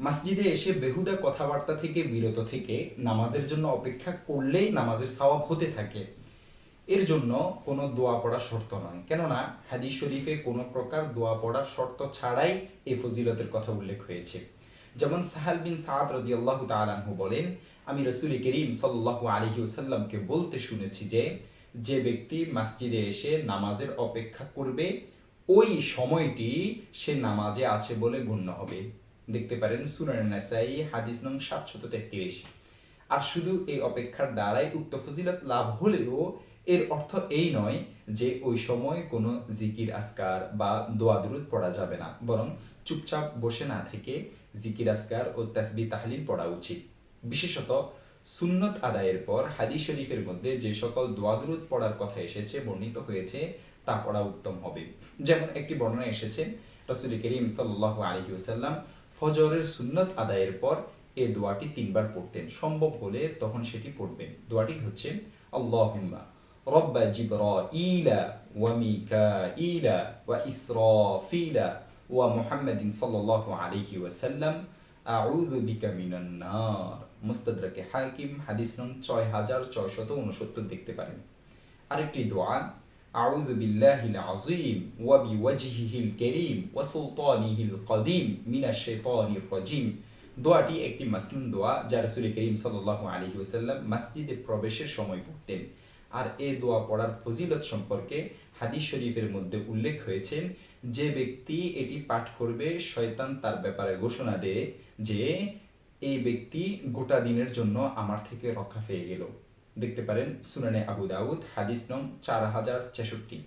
মসজিদে এসে বেহুদা কথাবার্তা থেকে, বিরত থেকে নামাজের জন্য অপেক্ষা করলেই নামাজের সওয়াব হতে থাকে। এর জন্য কোনো দোয়া পড়া শর্ত নয়। কেননা, হাদিস শরীফে কোনো প্রকার দোয়া পড়ার শর্ত ছাড়াই এই ফজিলতের কথা উল্লেখ হয়েছে। যেমন সাহাল বিন সাদ রদি আল্লাহ তালানহু বলেন, আমি রসুল করিম সাল্লাহ আলহি ওসাল্লামকে বলতে শুনেছি যে যে ব্যক্তি মসজিদে এসে নামাজের অপেক্ষা করবে, ওই সময়টি সে নামাজে আছে বলে গণ্য হবে। দেখতে পারেন সুনান নাসাই, হাদিস নং সাতশত তেত্রিশ। আর শুধু এই অপেক্ষার দ্বারাই উক্ত ফজিলত লাভ হলেও এর অর্থ এই নয় যে ওই সময় কোনো জিকির আসকার বা দোয়া দুরুদ পড়া যাবে না, বরং চুপচাপ বসে না থেকে জিকির আসকার ও তাসবি তাহলিল পড়া উচিত। বিশেষত সুন্নত আদায়ের পর হাদিস শরীফের মধ্যে যে সকল দোয়া দুরুদ পড়ার কথা এসেছে, বর্ণিত হয়েছে, তা পড়া উত্তম হবে। যেমন একটি বর্ণনা এসেছে, রসুল করিম সাল্লাহ আলহি ওসাল্লাম ফজরের সুন্নত আদায়ের পর এ দোয়াটি তিনবার পড়তেন। সম্ভব হলে তখন সেটি পড়বেন। দোয়াটি হচ্ছে, আল্লাহুম্মা রব্বা জিবরাইলা ওয়া মিকাইলা ওয়া ইসরাফিলা ওয়া মুহাম্মাদিন সাল্লাল্লাহু আলাইহি ওয়াসাল্লাম। আউযু বিকা মিনান নার। মুস্তাদরাকে হাকিম, হাদিস নং 6669 দেখতে পারেন। আরেকটি দোয়া أعوذ بالله العظيم وبوجهه الكريم وسلطانه القديم من الشيطان الرجيم দোয়াটি একটি মাসনুন দোয়া যা রসুল করিম সাল্লাহ আলহি ওসাল্লাম মসজিদে প্রবেশের সময় পড়তেন আর এই দোয়া পড়ার ফজিলত সম্পর্কে হাদিস শরীফের মধ্যে উল্লেখ হয়েছে যে ব্যক্তি এটি পাঠ করবে শয়তান তার ব্যাপারে ঘোষণা দেয় যে এই ব্যক্তি গোটা দিনের জন্য আমার থেকে রক্ষা পেয়ে গেল দেখতে পারেন সুনানে আবু দাউদ হাদিস নং চার হাজার ছেষট্টি।